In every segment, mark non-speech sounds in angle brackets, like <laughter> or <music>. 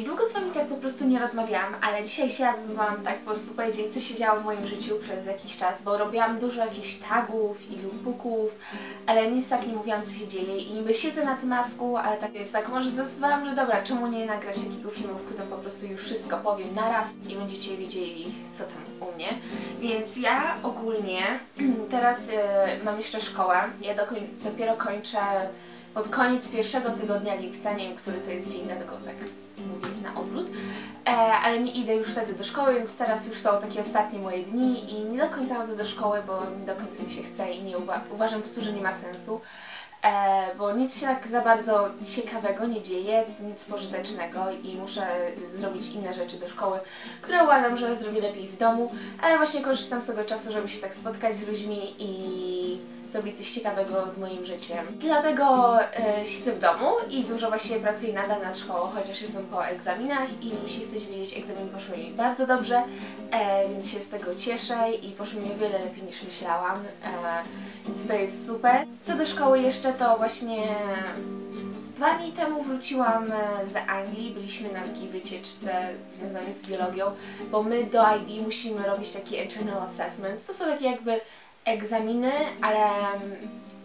i długo z Wami tak po prostu nie rozmawiałam, ale dzisiaj chciałabym Wam tak po prostu powiedzieć, co się działo w moim życiu przez jakiś czas, bo robiłam dużo jakichś tagów i lookbooków, ale nic tak nie mówiłam, co się dzieje i niby siedzę na tym masku, ale tak jest, tak może zdecydowałam, że dobra, czemu nie nagrać takiego filmu, w którym po prostu już wszystko powiem naraz i będziecie wiedzieli, co tam u mnie. Więc ja ogólnie <clears throat> teraz y, mam jeszcze szkołę, ja dopiero kończę pod koniec pierwszego tygodnia lipca, nie wiem, który to jest dzień, dlatego tak mówię na odwrót, e, ale nie idę już wtedy do szkoły, więc teraz już są takie ostatnie moje dni i nie do końca chodzę do szkoły, bo nie do końca mi się chce i nie uwa uważam po prostu, że nie ma sensu. E, bo nic się tak za bardzo ciekawego nie dzieje, nic pożytecznego i muszę zrobić inne rzeczy do szkoły, które uważam, że zrobię lepiej w domu, ale właśnie korzystam z tego czasu, żeby się tak spotkać z ludźmi i zrobić coś ciekawego z moim życiem. Dlatego e, siedzę w domu i dużo właśnie pracuję nadal nad szkołą, chociaż jestem po egzaminach i jeśli chcecie wiedzieć, egzamin poszły mi bardzo dobrze, e, więc się z tego cieszę i poszło mi o wiele lepiej niż myślałam, e, więc to jest super. Co do szkoły jeszcze, to właśnie Dwa dni temu wróciłam e, z Anglii, byliśmy na takiej wycieczce związanej z biologią, bo my do IB musimy robić takie internal assessments. To są takie jakby egzaminy, ale mm,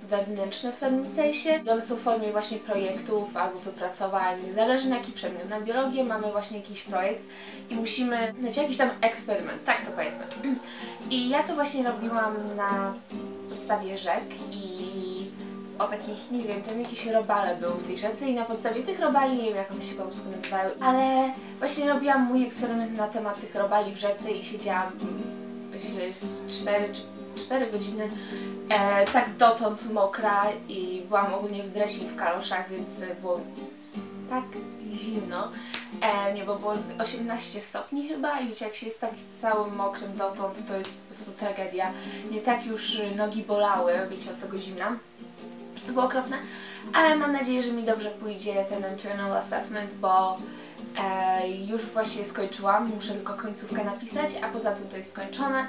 wewnętrzne w pewnym sensie. I one są w formie właśnie projektów albo wypracowań, zależy na jaki przedmiot. Na biologię mamy właśnie jakiś projekt i musimy znaczy jakiś tam eksperyment, tak to powiedzmy. <clears throat> I ja to właśnie robiłam na podstawie rzek i o takich, nie wiem, tam jakieś robale były w tej rzece i na podstawie tych robali, nie wiem jak one się po polsku nazywały, ale właśnie robiłam mój eksperyment na temat tych robali w rzece i siedziałam myślę, z 4 czy 4 godziny e, tak dotąd mokra i byłam ogólnie w dresie i w kaloszach, więc było tak zimno. E, nie, bo było z 18 stopni chyba i wiecie, jak się jest tak całym mokrym dotąd, to jest po prostu tragedia. Mnie tak już nogi bolały, wiecie, od tego zimna, to było okropne. Ale mam nadzieję, że mi dobrze pójdzie ten internal assessment, bo E, już właśnie skończyłam, muszę tylko końcówkę napisać, a poza tym to jest skończone.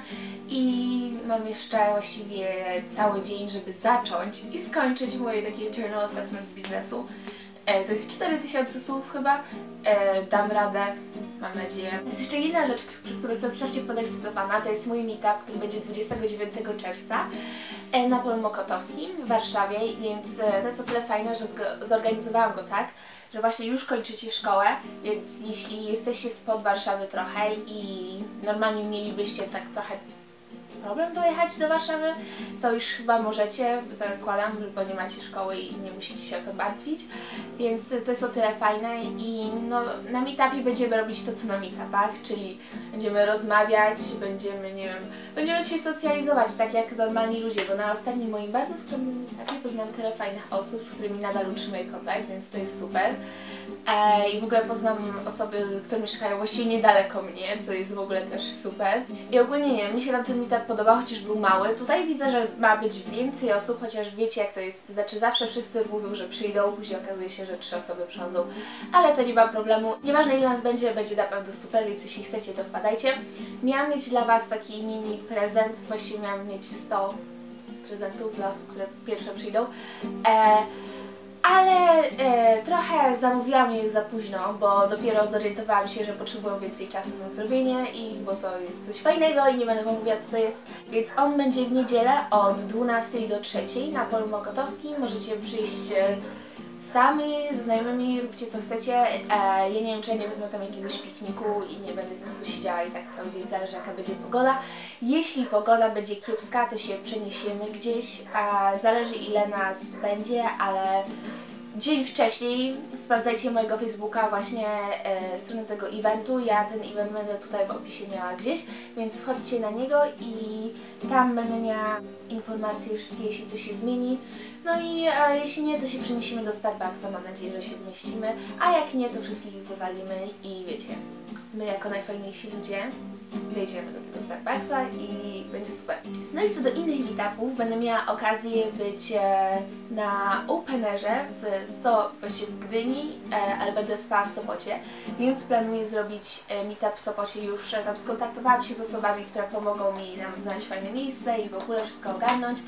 I mam jeszcze właściwie cały dzień, żeby zacząć i skończyć moje takie internal assessment z biznesu. E, to jest 4000 słów chyba, e, dam radę, mam nadzieję. Jest jeszcze jedna rzecz, przez którą jestem strasznie podekscytowana, to jest mój meetup, który będzie 29 czerwca na Polu Mokotowskim w Warszawie, więc e, to jest o tyle fajne, że zorganizowałam go tak, że właśnie już kończycie szkołę, więc jeśli jesteście spod Warszawy trochę i normalnie mielibyście tak trochę problem dojechać do Warszawy, to już chyba możecie, zakładam, bo nie macie szkoły i nie musicie się o to martwić, więc to jest o tyle fajne i no, na meetupie będziemy robić to, co na meetupach, czyli będziemy rozmawiać, będziemy, nie wiem, będziemy się socjalizować tak jak normalni ludzie, bo na ostatnim moim bardzo skromnym meetupie poznałam tyle fajnych osób, z którymi nadal utrzymuję kontakt, więc to jest super. I w ogóle poznam osoby, które mieszkają właściwie niedaleko mnie, co jest w ogóle też super. I ogólnie nie mi się na ten meetup podobał, chociaż był mały. Tutaj widzę, że ma być więcej osób, chociaż wiecie jak to jest. Znaczy zawsze wszyscy mówią, że przyjdą, później okazuje się, że trzy osoby przychodzą. Ale to nie ma problemu. Nieważne ile nas będzie, będzie naprawdę super, więc jeśli chcecie to wpadajcie. Miałam mieć dla Was taki mini prezent, właściwie miałam mieć 100 prezentów dla osób, które pierwsze przyjdą. E, ale e, trochę zamówiłam je za późno, bo dopiero zorientowałam się, że potrzebują więcej czasu na zrobienie ich, bo to jest coś fajnego i nie będę wam mówiła co to jest. Więc on będzie w niedzielę od 12 do 3 na polu Mokotowskim. Możecie przyjść e, sami, z znajomymi, róbcie co chcecie. E, ja nie wiem, czy ja nie wezmę tam jakiegoś pikniku i nie będę prostu siedziała i tak cały dzień, zależy jaka będzie pogoda. Jeśli pogoda będzie kiepska, to się przeniesiemy gdzieś, e, zależy ile nas będzie, ale dzień wcześniej sprawdzajcie mojego Facebooka, właśnie e, stronę tego eventu. Ja ten event będę tutaj w opisie miała gdzieś, więc wchodźcie na niego i tam będę miała informacje wszystkie, jeśli coś się zmieni. No i e, jeśli nie, to się przeniesiemy do Starbucksa, mam nadzieję, że się zmieścimy, a jak nie, to wszystkich wywalimy i wiecie, my jako najfajniejsi ludzie wejdziemy do tego Starbucksa i będzie super. No i co do innych meetupów, będę miała okazję być e, na Openerze w, so, właśnie w Gdyni, e, ale będę spała w Sopocie, więc planuję zrobić e, meetup w Sopocie już. Tam skontaktowałam się z osobami, które pomogą mi nam znaleźć fajne miejsce i w ogóle wszystko ogarnąć,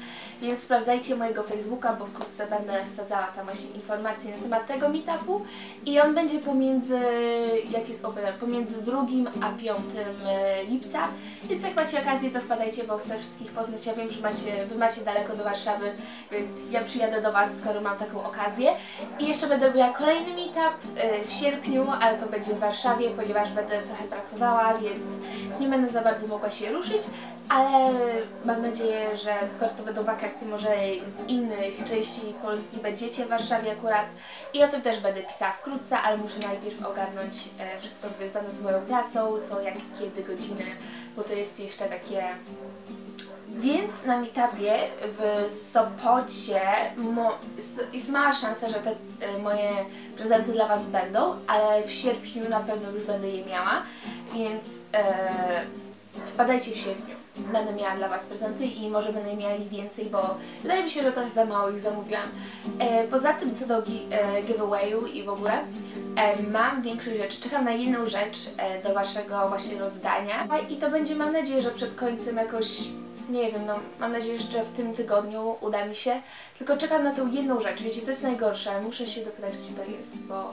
więc sprawdzajcie mojego Facebooka bo wkrótce będę wsadzała tam właśnie informacje na temat tego meetupu i on będzie pomiędzy, jak jest open, pomiędzy 2 a 5 e, lipca, więc jak macie okazję to wpadajcie, bo chcę wszystkich poznać, ja wiem, że macie, Wy macie daleko do Warszawy, więc ja przyjadę do Was, skoro mam taką okazję. I jeszcze będę robiła kolejny meetup e, w sierpniu, ale to będzie w Warszawie, ponieważ będę trochę pracowała, więc nie będę za bardzo mogła się ruszyć, ale mam nadzieję, że skoro to będą wakacje, może z innych części Polski będziecie w Warszawie akurat. I o tym też będę pisała wkrótce, ale muszę najpierw ogarnąć e, wszystko związane z moją pracą, co jak, kiedy, godziny, bo to jest jeszcze takie... Więc na meetupie w Sopocie jest mała szansa, że te e, moje prezenty dla Was będą, ale w sierpniu na pewno już będę je miała, więc e, wpadajcie w sierpniu będę miała dla Was prezenty i może będę miała więcej, bo wydaje mi się, że trochę za mało ich zamówiłam. E, poza tym, co do e, giveawayu i w ogóle, e, mam większość rzeczy. Czekam na jedną rzecz e, do Waszego właśnie rozdania i to będzie, mam nadzieję, że przed końcem jakoś nie wiem, no mam nadzieję, że w tym tygodniu uda mi się. Tylko czekam na tą jedną rzecz. Wiecie, to jest najgorsze. Muszę się dopytać, gdzie to jest, bo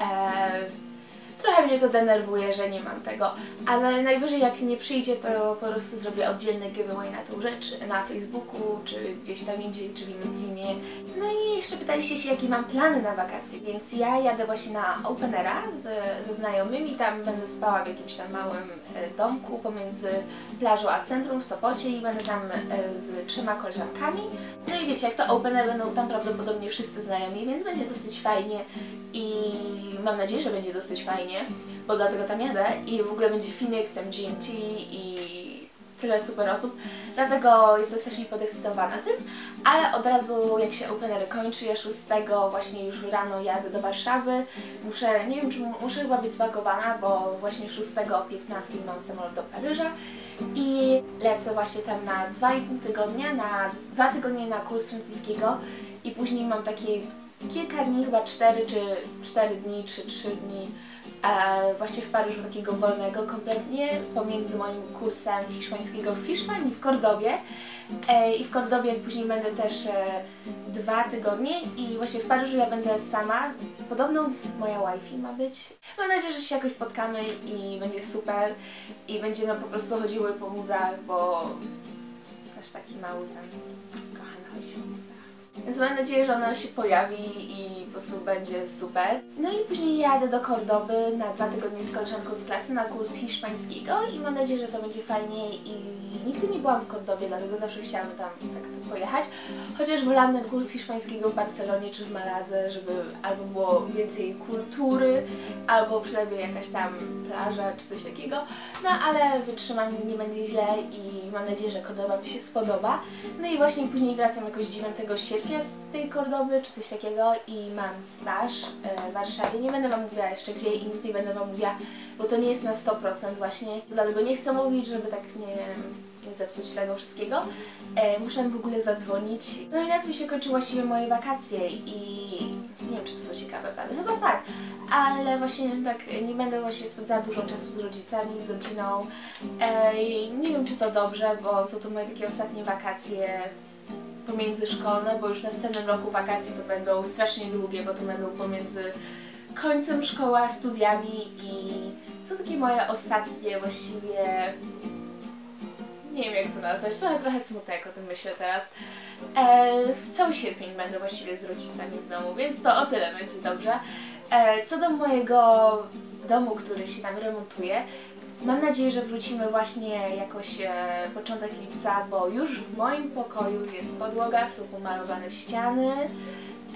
e, Trochę mnie to denerwuje, że nie mam tego, ale najwyżej jak nie przyjdzie, to po prostu zrobię oddzielny giveaway na tą rzecz na Facebooku, czy gdzieś tam indziej, czy w innym filmie. No i jeszcze pytaliście się, jakie mam plany na wakacje, więc ja jadę właśnie na Openera z, ze znajomymi, tam będę spała w jakimś tam małym e, domku pomiędzy plażą a centrum w Sopocie i będę tam e, z trzema koleżankami. No i wiecie, jak to Opener będą tam prawdopodobnie wszyscy znajomi, więc będzie dosyć fajnie i mam nadzieję, że będzie dosyć fajnie, bo dlatego tam jadę i w ogóle będzie Phoenix, MGMT i tyle super osób, dlatego jestem strasznie podekscytowana tym, ale od razu jak się Opener kończy, ja 6 właśnie już rano jadę do Warszawy, muszę, nie wiem czy muszę chyba być zbagowana, bo właśnie 6 o 15 mam samolot do Paryża. I lecę właśnie tam na 2,5 tygodnia, na 2 tygodnie na kurs francuskiego i później mam taki kilka dni, chyba 4 czy 4 dni, czy 3 dni e, właśnie w Paryżu takiego wolnego kompletnie pomiędzy moim kursem hiszpańskiego w Hiszpanii, w Kordobie e, i w Kordobie później będę też e, dwa tygodnie i właśnie w Paryżu ja będę sama. Podobno moja wifi ma być. Mam nadzieję, że się jakoś spotkamy i będzie super i będziemy po prostu chodziły po muzach, bo też taki mały ten Więc mam nadzieję, że ona się pojawi i po prostu będzie super. No i później jadę do Kordoby na dwa tygodnie z koleżanką z klasy na kurs hiszpańskiego i mam nadzieję, że to będzie fajnie i nigdy nie byłam w Kordobie, dlatego zawsze chciałam tam tak pojechać. Chociaż wolałam ten kurs hiszpańskiego w Barcelonie czy w Maladze, żeby albo było więcej kultury, albo przynajmniej jakaś tam plaża czy coś takiego. No ale wytrzymam, nie będzie źle i mam nadzieję, że Kordoba mi się spodoba. No i właśnie później wracam jakoś 9 sierpnia z tej Kordoby czy coś takiego i mam staż e, w Warszawie. Nie będę Wam mówiła jeszcze gdzie i nic nie będę Wam mówiła, bo to nie jest na 100% właśnie. Dlatego nie chcę mówić, żeby tak nie, nie zepsuć tego wszystkiego. E, muszę w ogóle zadzwonić. No i na tym się kończy właściwie moje wakacje i nie wiem czy to są ciekawe plany, chyba tak. Ale właśnie tak nie będę właśnie spędzała dużo czasu z rodzicami, z rodziną. E, nie wiem czy to dobrze, bo są to moje takie ostatnie wakacje pomiędzyszkolne, bo już następnym roku wakacje to będą strasznie długie, bo to będą pomiędzy końcem szkoły a studiami i są takie moje ostatnie właściwie nie wiem jak to nazwać, trochę, trochę smutek o tym myślę teraz. E, cały sierpień będę właściwie z rodzicami w domu, więc to o tyle będzie dobrze. E, co do mojego domu, który się tam remontuje, Mam nadzieję, że wrócimy właśnie jakoś e, początek lipca, bo już w moim pokoju jest podłoga, są pomalowane ściany,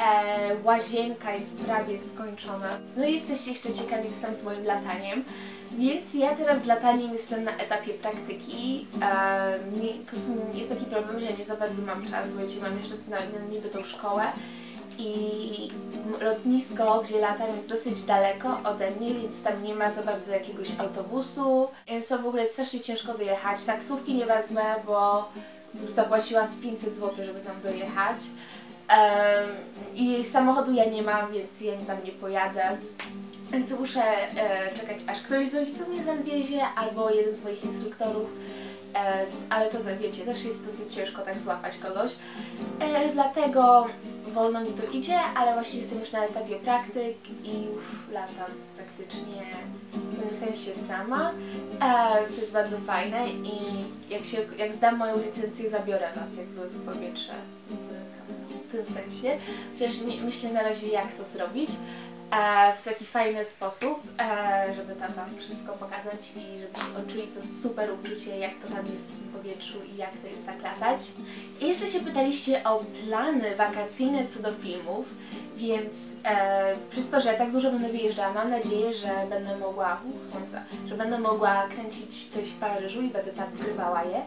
e, łazienka jest prawie skończona. No i jesteście jeszcze ciekawi, co tam z moim lataniem. Więc ja teraz z lataniem jestem na etapie praktyki. E, mi, po prostu jest taki problem, że nie za bardzo mam czas, bo wiecie, mam jeszcze na, na niby tą szkołę i lotnisko, gdzie latam jest dosyć daleko ode mnie, więc tam nie ma za bardzo jakiegoś autobusu, więc to w ogóle jest strasznie ciężko dojechać. Taksówki nie wezmę, bo zapłaciła z 500 zł, żeby tam dojechać. I samochodu ja nie mam, więc ja tam nie pojadę. Więc muszę e, czekać, aż ktoś z rodziców mnie zawiezie, albo jeden z moich instruktorów e, ale to tak, wiecie, też jest dosyć ciężko tak złapać kogoś. E, dlatego wolno mi to idzie, ale właśnie jestem już na etapie praktyk i już latam praktycznie w pewnym sensie sama, co jest bardzo fajne i jak, się, jak zdam moją licencję, zabiorę Was jakby w powietrze w tym sensie. Chociaż nie, myślę na razie jak to zrobić e, w taki fajny sposób, e, żeby tam Wam wszystko pokazać i żebyście odczuli to super uczucie, jak to tam jest w powietrzu i jak to jest tak latać. I jeszcze się pytaliście o plany wakacyjne co do filmów, więc e, przez to, że tak dużo będę wyjeżdżała, mam nadzieję, że będę mogła, uh, że będę mogła kręcić coś w Paryżu i będę tam wgrywała je.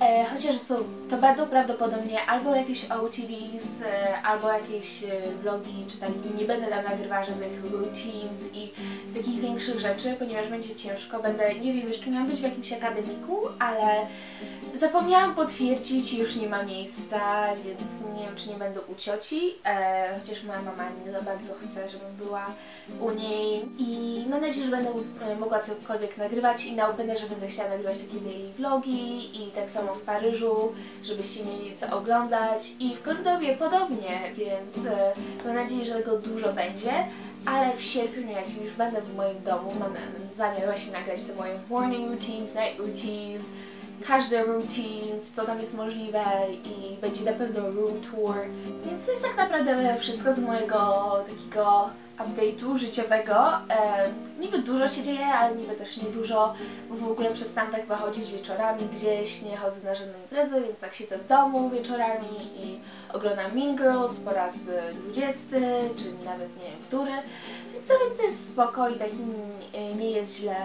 E, chociaż są, to będą prawdopodobnie albo jakieś OTDs, e, albo jakieś e, vlogi, czy taki, nie będę tam nagrywała żadnych routines i takich większych rzeczy, ponieważ będzie ciężko. Będę, nie wiem, jeszcze miałam być w jakimś akademiku, ale zapomniałam potwierdzić już nie ma miejsca, więc nie wiem, czy nie będę u cioci, e, chociaż moja mama nie za bardzo chce, żebym była u niej. I mam nadzieję, że będę e, mogła cokolwiek nagrywać i na Openerze będę chciała nagrywać takie daily vlogi i tak samo w Paryżu, żebyście mieli co oglądać. I w Kordowie podobnie, więc e, mam nadzieję, że tego dużo będzie, ale w sierpniu, jak już będę w moim domu, mam zamiar właśnie nagrać te moje morning routines, night routines, każde routines, co tam jest możliwe i będzie na pewno room tour. Więc to jest tak naprawdę wszystko z mojego takiego update'u życiowego. E, niby dużo się dzieje, ale niby też niedużo, bo w ogóle przestałam tak wychodzić wieczorami gdzieś, nie chodzę na żadne imprezy, więc tak siedzę w domu wieczorami i oglądam Mean Girls po raz 20, czy nawet nie wiem który. Więc to jest spoko i tak nie, nie jest źle.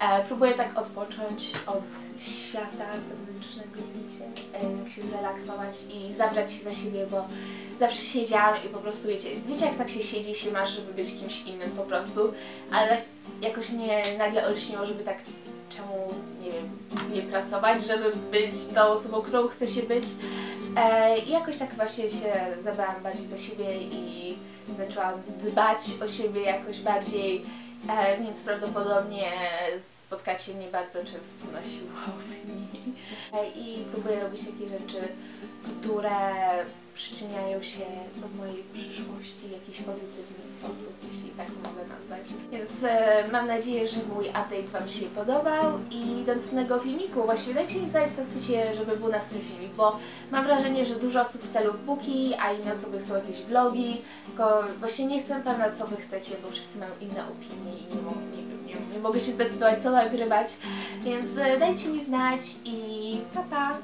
E, próbuję tak odpocząć od świata zewnętrznego, e, się zrelaksować i zabrać się za siebie, bo zawsze siedziałam i po prostu wiecie, wiecie jak tak się siedzi się masz, żeby być kimś innym po prostu, ale jakoś mnie nagle olśniło, żeby tak czemu, nie wiem, nie pracować, żeby być tą osobą, którą chce się być. E, I jakoś tak właśnie się zabrałam bardziej za siebie i zaczęłam dbać o siebie jakoś bardziej, e, więc prawdopodobnie spotkacie mnie bardzo często na siłowni. I próbuję robić takie rzeczy, które przyczyniają się do mojej przyszłości w jakiś pozytywny sposób, jeśli tak mogę nazwać. Więc e, mam nadzieję, że mój update Wam się podobał i do następnego filmiku właśnie dajcie mi znać, co chcecie, żeby był następny filmik, bo mam wrażenie, że dużo osób chce lookbooki, a inne osoby chcą jakieś vlogi, tylko właśnie nie jestem pewna, co Wy chcecie, bo wszyscy mają inne opinie i nie, mogę, nie, mogę się zdecydować, co nagrywać, więc e, dajcie mi znać i pa pa!